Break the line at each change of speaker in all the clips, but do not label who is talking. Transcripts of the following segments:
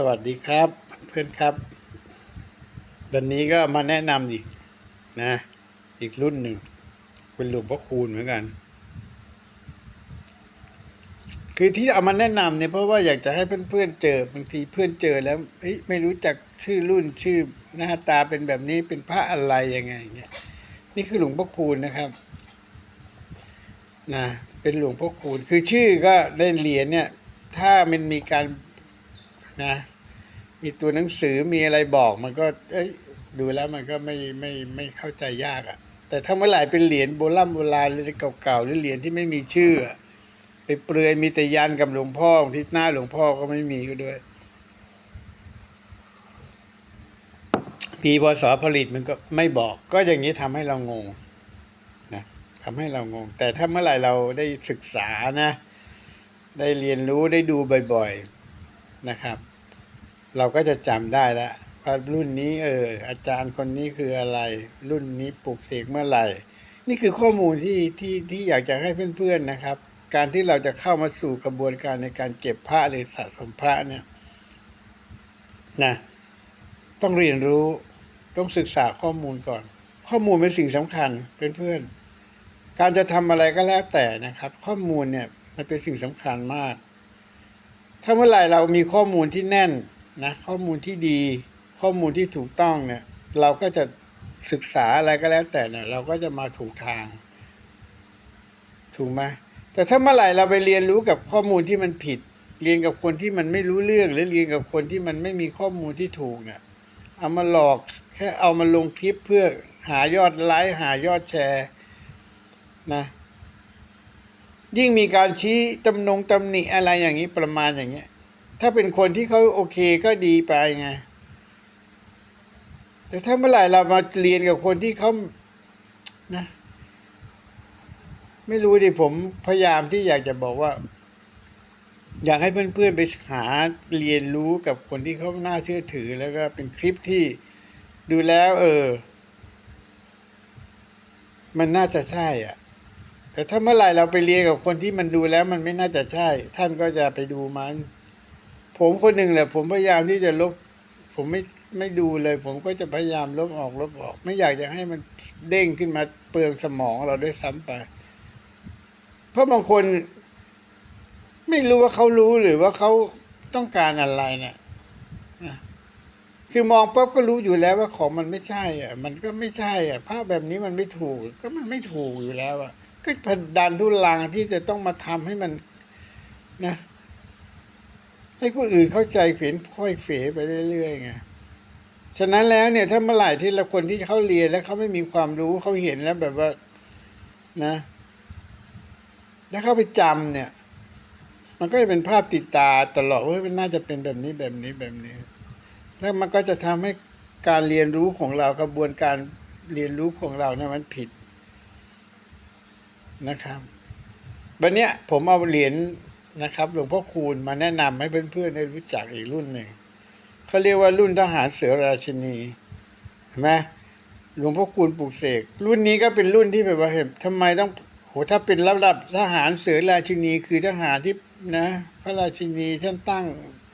สวัสดีครับเพื่อนครับวันนี้ก็มาแนะนำอีกนะ อีกรุ่นหนึ่ง เป็นหลวงพ่อคูณเหมือนกัน คือที่เอามาแนะนำเนี่ยเพราะว่าอยากจะให้เพื่อนๆเจอบางทีเพื่อนเจอแล้วไม่รู้จักชื่อรุ่นชื่อหน้าตาเป็นแบบนี้เป็นพระอะไรยังไงเนี่ยนี่คือหลวงพ่อคูณนะครับนะเป็นหลวงพ่อคูณคือชื่อก็ได้เหรียญเนี่ย ถ้ามันมีการ นะมีตัวหนังสือมีอะไรบอกมันก็ เอ้ยดูแล้วมันก็ไม่ไม่ไม่เข้าใจยากอะ่ะ แต่ถ้าเมื่อไหร่เป็นเหรียญโบราณโบราณหรือเก่าๆหรือเหรียญที่ไม่มีชื่อไปเปลือยมีแต่ยันกับหลวงพ่อที่หน้าหลวงพ่อก็ไม่มีก็ด้วยปีพศผลิตมันก็ไม่บอก ก็อย่างนี้ทำให้เรางงนะทำให้เรางง แต่ถ้าเมื่อไหร่เราได้ศึกษานะ ได้เรียนรู้ได้ดูบ่อยๆ นะครับ เราก็จะจำได้แล้วว่ารุ่นนี้เอออาจารย์คนนี้คืออะไร รุ่นนี้ปลูกเสกเมื่อไหร่ นี่คือข้อมูลที่ที่ที่อยากจะให้เพื่อนๆนะครับ การที่เราจะเข้ามาสู่กระบวนการในการเก็บพระหรือสะสมพระเนี่ยนะต้องเรียนรู้ต้องศึกษาข้อมูลก่อน ข้อมูลเป็นสิ่งสำคัญเพื่อนๆการจะทำอะไรก็แล้วแต่นะครับ ข้อมูลเนี่ยมันเป็นสิ่งสำคัญมาก ถ้าเมื่อไหร่เรามีข้อมูลที่แน่นนะข้อมูลที่ดี ข้อมูลที่ถูกต้องเนี่ย เราก็จะศึกษาอะไรก็แล้วแต่เนี่ย เราก็จะมาถูกทาง ถูกไหมแต่ถ้าเมื่อไหร่เราไปเรียนรู้กับข้อมูลที่มันผิด เรียนกับคนที่มันไม่รู้เรื่องหรือเรียนกับคนที่มันไม่มีข้อมูลที่ถูกเนี่ยเอามาหลอกแค่เอามาลงคลิปเพื่อหายอดไลค์หายอดแชร์นะ ยิ่งมีการชี้ตำนงตำหนิอะไรอย่างนี้ประมาณอย่างเงี้ย ถ้าเป็นคนที่เขาโอเคก็ดีไปไง แต่ถ้าเมื่อไหร่เรามาเรียนกับคนที่เขานะ ไม่รู้ดิผมพยายามที่อยากจะบอกว่า อยากให้เพื่อนๆไปหาเรียนรู้กับคนที่เขาน่าเชื่อถือ แล้วก็เป็นคลิปที่ดูแล้ว เออ มันน่าจะใช่อะ แต่ถ้าเมื่อไหร่เราไปเรียนกับคนที่มันดูแล้วมันไม่น่าจะใช่ ท่านก็จะไปดูมัน ผมคนหนึ่งแหละ ผมพยายามที่จะลบ ผมไม่ไม่ดูเลย ผมก็จะพยายามลบออกลบออก ไม่อยากจะให้มันเด้งขึ้นมาเปลืองสมองเราด้วยซ้ำไป เพราะบางคน ไม่รู้ว่าเขารู้หรือว่าเขาต้องการอะไรเนี่ยนะคือมองปั๊บก็รู้อยู่แล้วว่าของมันไม่ใช่ อะ มันก็ไม่ใช่อะภาพแบบนี้มันไม่ถูก ก็มันไม่ถูกอยู่แล้วอะ ก็พดันทุลังที่จะต้องมาทำให้มันนะ ให้คนอื่นเข้าใจเฝียนค่อยเฝไปเรื่อยๆไงฉะนั้นแล้วเนี่ยถ้าเมื่อไหร่ที่เราคนที่เขาเรียนแล้วเขาไม่มีความรู้เขาเห็นแล้วแบบว่านะ แล้วเขาไปจำเนี่ย มันก็จะเป็นภาพติดตาตลอดว่ามันน่าจะเป็นแบบนี้แบบนี้แบบนี้ แล้วมันก็จะทำให้การเรียนรู้ของเรากระบวนการเรียนรู้ของเราเนี่ยมันผิด นะครับวันเนี้ยผมเอาเหรียญนะครับหลวงพ่อคูณมาแนะนำให้เพื่อนๆได้รู้จักอีกรุ่นหนึ่งเขาเรียกว่ารุ่นทหารเสือราชินีเห็นไหมหลวงพ่อคูณปลูกเสกรุ่นนี้ก็เป็นรุ่นที่แบบว่าเห็นทำไมต้องโหถ้าเป็นระดับทหารเสือราชินีคือทหารที่นะ พระราชินีท่านตั้ง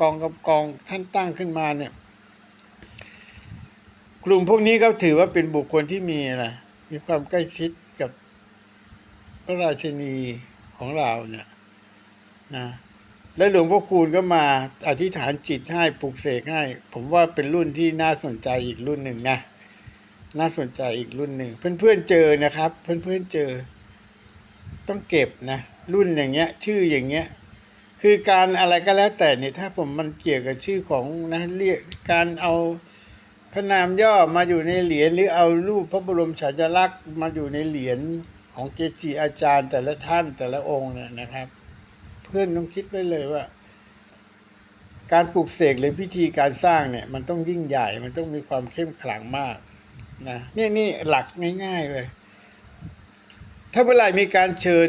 กองกับกองท่านตั้งขึ้นมาเนี่ย กลุ่มพวกนี้ก็ถือว่าเป็นบุคคลที่มีอะไรมีความใกล้ชิดกับ พระราชินีของเราเนี่ยนะแล้วหลวงพ่อคูณก็มาอธิษฐานจิตให้ปลุกเสกให้ ผมว่าเป็นรุ่นที่น่าสนใจอีกรุ่นหนึ่งนะน่าสนใจอีกรุ่นหนึ่งเพื่อนๆเจอนะครับ เพื่อนๆเจอ ต้องเก็บนะรุ่นอย่างเงี้ย ชื่ออย่างเงี้ย คือการอะไรก็แล้วแต่เนี่ยถ้าผมมันเกี่ยวกับชื่อของนะเรียกการเอาพระนามย่อมาอยู่ในเหรียญหรือเอารูปพระบรมฉายาลักษณ์มาอยู่ในเหรียญ ของเกจิอาจารย์แต่ละท่านแต่ละองค์เนี่ยนะครับ เพื่อนต้องคิดไว้เลยว่า การปลูกเสกหรือพิธีการสร้างเนี่ย มันต้องยิ่งใหญ่มันต้องมีความเข้มขลังมากนะนี่นี่หลักง่าย ๆเลย ถ้าเมื่อไหร่มีการเชิญ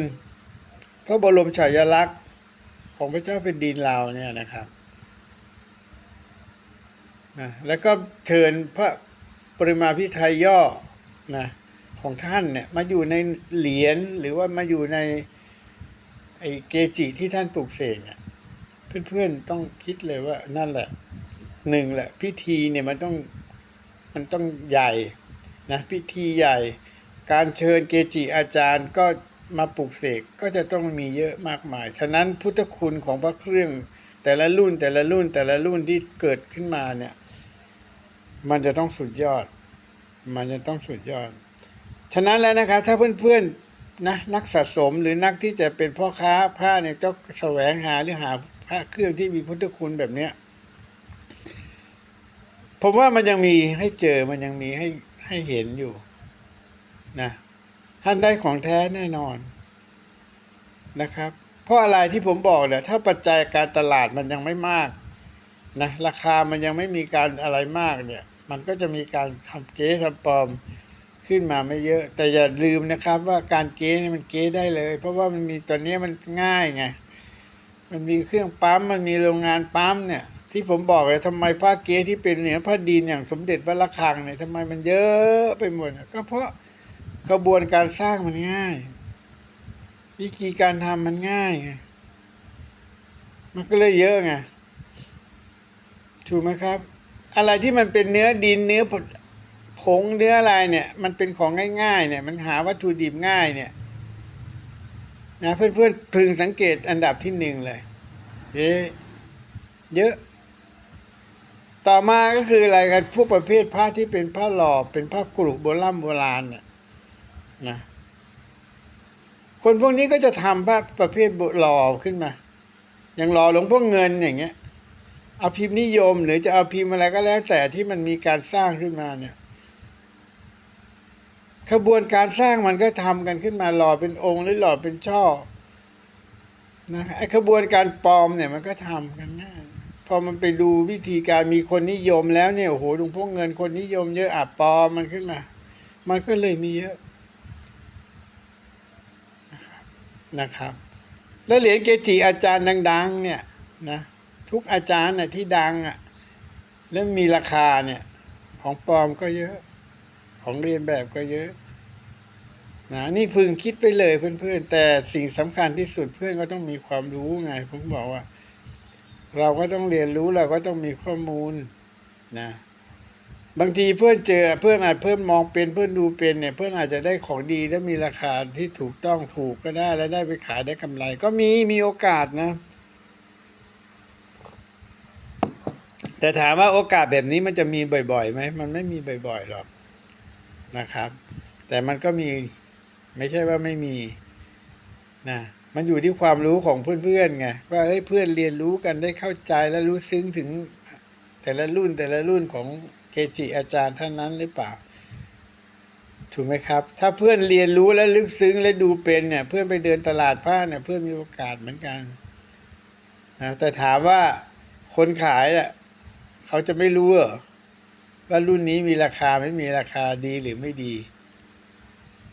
พระบรมฉายาลักษณ์ของพระเจ้าเป็นดินเราเนี่ยนะครับนะแล้วก็เชิญพระปริมาพิไทยย่อนะ ของท่านเนี่ยมาอยู่ในเหรียญหรือว่ามาอยู่ในไอ้เกจิที่ท่านปลูกเสกเนี่ยเพื่อนๆต้องคิดเลยว่านั่นแหละหนึ่งแหละ พิธีเนี่ยมันต้องมันต้องใหญ่นะพิธีใหญ่ การเชิญเกจิอาจารย์ก็มาปลุกเสกก็จะต้องมีเยอะมากมาย ฉะนั้นพุทธคุณของพระเครื่องแต่ละรุ่นแต่ละรุ่นแต่ละรุ่นที่เกิดขึ้นมาเนี่ย มันจะต้องสุดยอด มันจะต้องสุดยอด ฉะนั้นแล้วนะครับ ถ้าเพื่อนๆนะนักสะสมหรือนักที่จะเป็นพ่อค้าผ้าเนี่ยต้องแสวงหาหรือหาพระเครื่องที่มีพุทธคุณแบบเนี้ยผมว่ามันยังมีให้เจอมันยังมีให้ให้เห็นอยู่นะท่านได้ของแท้แน่นอนนะครับ เพราะอะไรที่ผมบอกเนี่ยถ้าปัจจัยการตลาดมันยังไม่มากนะราคามันยังไม่มีการอะไรมากเนี่ย มันก็จะมีการทำเก๊ทำปลอม ขึ้นมาไม่เยอะ แต่อย่าลืมนะครับว่าการเก๊นี่มันเก๊ได้เลย เพราะว่ามันมีตัวนี้มันง่ายไงมันมีเครื่องปั๊มมันมีโรงงานปั๊มเนี่ย ที่ผมบอกเลยทำไมผ้าเก๊ที่เป็นเหนือผ้าดินอย่างสมเด็จวัดระฆังเนี่ยทำไมมันเยอะไปหมดก็เพราะกระบวนการสร้างมันง่าย วิธีการทำมันง่ายไงมันก็เลยเยอะไงถูกไหมครับ อะไรที่มันเป็นเนื้อดินเนื้อ ผงเนื้ออะไรเนี่ย มันเป็นของง่ายๆ เนี่ย มันหาวัตถุดิบง่ายเนี่ยนะเพื่อนๆพึงสังเกตอันดับที่หนึ่งเลยเอ๊ะเยอะ ต่อมาก็คืออะไรกันพวกประเภทผ้าที่เป็นผ้าหล่อเป็นผ้ากรุโบราณโบราณเนี่ยนะคนพวกนี้ก็จะทำผ้าประเภทหล่อขึ้นมา อย่างหล่อหลวงพ่อเงินอย่างเงี้ยเอาพิมพ์นิยมหรือจะเอาพิมพ์อะไรก็แล้วแต่ที่มันมีการสร้างขึ้นมาเนี่ย ขบวนการสร้างมันก็ทำกันขึ้นมาหล่อเป็นองค์หรือหล่อเป็นช่อนะไอ้ขบวนการปลอมเนี่ยมันก็ทำกันง่ายพอมันไปดูวิธีการมีคนนิยมแล้วเนี่ยโอ้โหหลวงพ่อเงินคนนิยมเยอะอะปลอมมันขึ้นมา มันก็เลยมีเยอะนะครับ แล้วเหรียญเกจิอาจารย์ดัง ๆ เนี่ยนะทุกอาจารย์น่ะที่ดังอะแล้วมีราคาเนี่ยของปลอมก็เยอะ ของเรียนแบบก็เยอะนะนี่พึงคิดไปเลยเพื่อนๆ แต่สิ่งสำคัญที่สุดเพื่อนก็ต้องมีความรู้ไงผมบอกว่า เราก็ต้องเรียนรู้เราก็ต้องมีข้อมูลนะบางทีเพื่อนเจอเพื่อนอาจเพื่อนมองเป็นเพื่อนดูเป็นเนี่ย เพื่อนอาจจะได้ของดีและมีราคาที่ถูกต้องถูกก็ได้แล้วได้ไปขายได้กำไร ก็มีมีโอกาสนะ แต่ถามว่าโอกาสแบบนี้มันจะมีบ่อยๆไหมมันไม่มีบ่อยๆหรอก นะครับ แต่มันก็มีไม่ใช่ว่าไม่มีนะมันอยู่ที่ความรู้ของเพื่อนๆไงว่าเฮ้ยเพื่อนเรียนรู้กันได้เข้าใจและรู้ซึ้งถึงแต่ละรุ่นแต่ละรุ่นของเกจิอาจารย์ท่านนั้นหรือเปล่า ถูกไหมครับ ถ้าเพื่อนเรียนรู้และลึกซึ้งและดูเป็นเนี่ย เพื่อนไปเดินตลาดผ้าเนี่ยเพื่อนมีโอกาสเหมือนกันนะแต่ถามว่าคนขายอะเขาจะไม่รู้เหรอ ว่ารุ่นนี้มีราคาไม่มีราคาดีหรือไม่ดี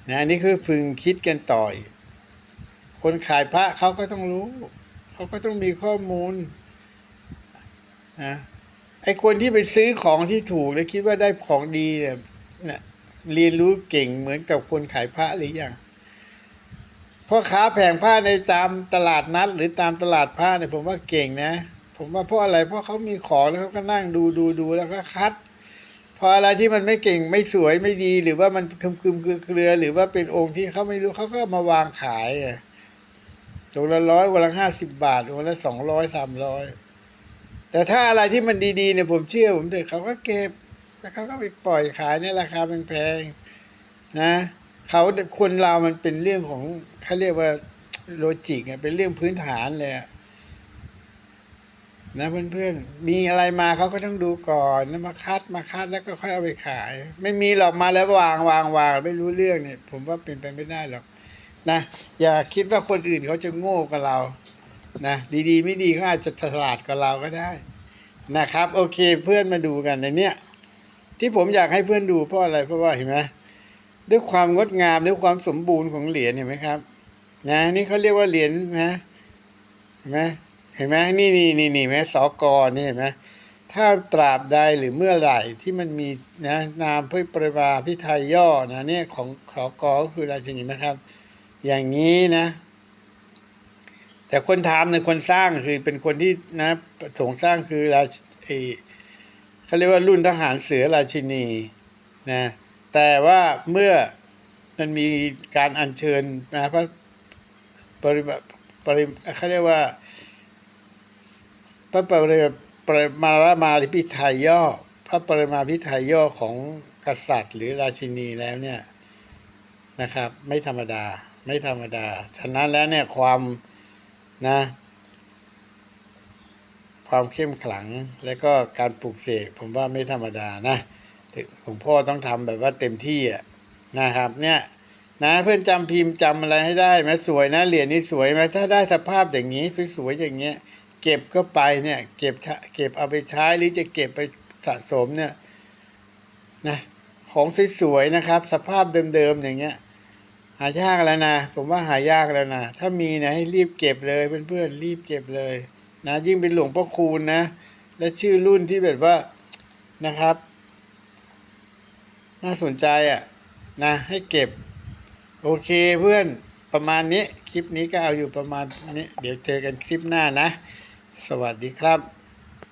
นะอันนี้คือพึงคิดกันต่อย คนขายพระเขาก็ต้องรู้เขาก็ต้องมีข้อมูลนะไอคนที่ไปซื้อของที่ถูกแล้วคิดว่าได้ของดีเนี่ยนะเรียนรู้เก่งเหมือนกับคนขายพระหรือยังพ่อค้าแผงผ้าในตามตลาดนัด หรือตามตลาดผ้าเนี่ยผมว่าเก่งนะ ผมว่าเพราะอะไรเพราะเขามีของแล้วเขาก็นั่งดูดูดูแล้วก็คัด พออะไรที่มันไม่เก่งไม่สวยไม่ดี หรือว่ามันคึมคึมคือเครือ หรือว่าเป็นองค์ที่เขาไม่รู้เขาก็มาวางขายไงองค์ละร้อยวันละห้าสิบบาทวันละสองร้อยสามร้อยแต่ถ้าอะไรที่มันดีๆเนี่ยผมเชื่อผมเถอะเขาก็เก็บแล้วเขาก็ไปปล่อยขายในราคาแพงๆนะเขาคนเรามันเป็นเรื่องของเขาเรียกว่าโลจิกอะเป็นเรื่องพื้นฐานเลยอะ นะเพื่อนๆ มีอะไรมาเขาก็ต้องดูก่อนแล้วมาคัดมาคัดแล้วก็ค่อยเอาไปขาย ไม่มีหรอกมาแล้ววางวางวางไม่รู้เรื่องเนี่ย ผมว่าเป็นไปไม่ได้หรอกนะอย่าคิดว่าคนอื่นเขาจะโง่กับเรานะดีๆ ไม่ดีเขาอาจจะฉลาดกว่าเราก็ได้นะครับ โอเคเพื่อนมาดูกันในเนี้ยที่ผมอยากให้เพื่อนดูเพราะอะไรเพราะว่าเห็นไหมด้วยความงดงามด้วยความสมบูรณ์ของเหรียญเห็นไหมครับ นะ นี่เขาเรียกว่าเหรียญนะเห็นไหม เห็นไหมนี่นี่นี่นี่ไหมสกอนี่เห็นไหมถ้าตราบใดหรือเมื่อไหร่ที่มันมีนะนามเพื่อปริวาพิไทยย่อนะเนี่ยของสกก็คืออะไรชนิดนะครับ อย่างนี้นะ แต่คนทำเนี่ยคนสร้างคือเป็นคนที่นะสงค์สร้างคือราชเอเขาเรียกว่ารุ่นทหารเสือราชินีนะแต่ว่าเมื่อมันมีการอัญเชิญนะพระปริมาปริเขาเรียกว่า พระปริปรมารามาพิไทยย่อ พระปริมาพิไทยย่อของกษัตริย์ หรือราชินีแล้วเนี่ยนะครับ ไม่ธรรมดาไม่ธรรมดา ฉะนั้นแล้วเนี่ยความนะ ความเข้มขลังและก็การปลูกเสกผมว่าไม่ธรรมดานะหลวงพ่อต้องทำแบบว่าเต็มที่อะนะครับ เนี่ยนะเพื่อนจำพิมพ์จำอะไรให้ได้ไหมสวยนะเหรียญนี้สวยไหมถ้าได้สภาพอย่างนี้สวยๆอย่างเงี้ย เก็บก็ไปเนี่ย เก็บเก็บเอาไปใช้หรือจะเก็บไปสะสมเนี่ยนะของสวยๆนะครับ สภาพเดิมๆอย่างเงี้ย หายากแล้วนะ ผมว่าหายากแล้วนะ ถ้ามีนะให้รีบเก็บเลยเพื่อนๆรีบเก็บเลยนะยิ่งเป็นหลวงพ่อคูณนะ และชื่อรุ่นที่แบบว่านะครับ น่าสนใจอะนะ ให้เก็บ โอเคเพื่อนประมาณนี้ คลิปนี้ก็เอาอยู่ประมาณนี้ เดี๋ยวเจอกันคลิปหน้านะ สวัสดีครับ